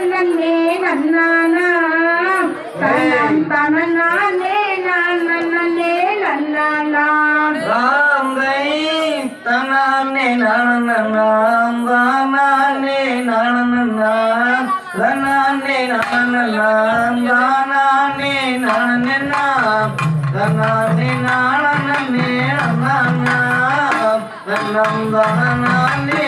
தன்னே நன்னானா தன்னன் தனநானே நான் நன்னே நன்னானா ராம் ரை தனானே நானனாம் வானானே நானனாம் தனானே நானனாம் வானானே நானனாம் தனானே நானனே நானனாம் தன்னம் தனனானே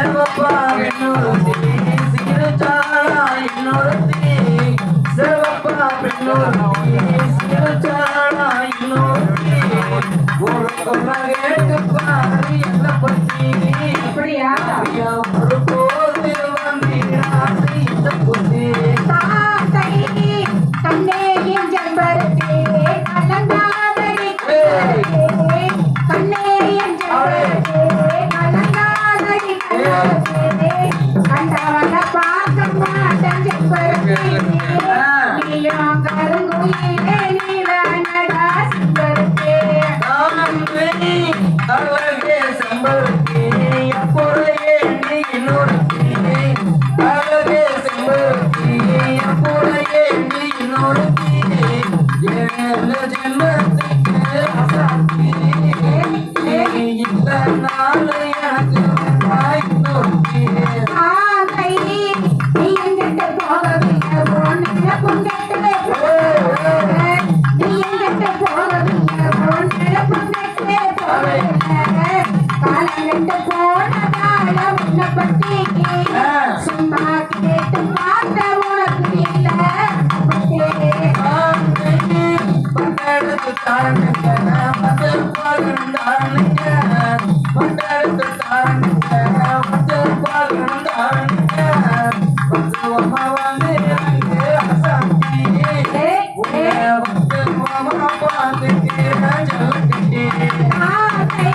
செல்வப்பா பெண்ணொருத்தி சிக்கிரச்சாரா இன்னொருத்தி செல்வப்பா பெண்ணொருத்தி சிக்கிரச்சாரா இன்னொருத்தி என்ன பத்தி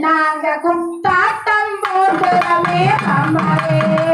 நாங்க குத்தாட்டம் போடுறவே அம்மாவே.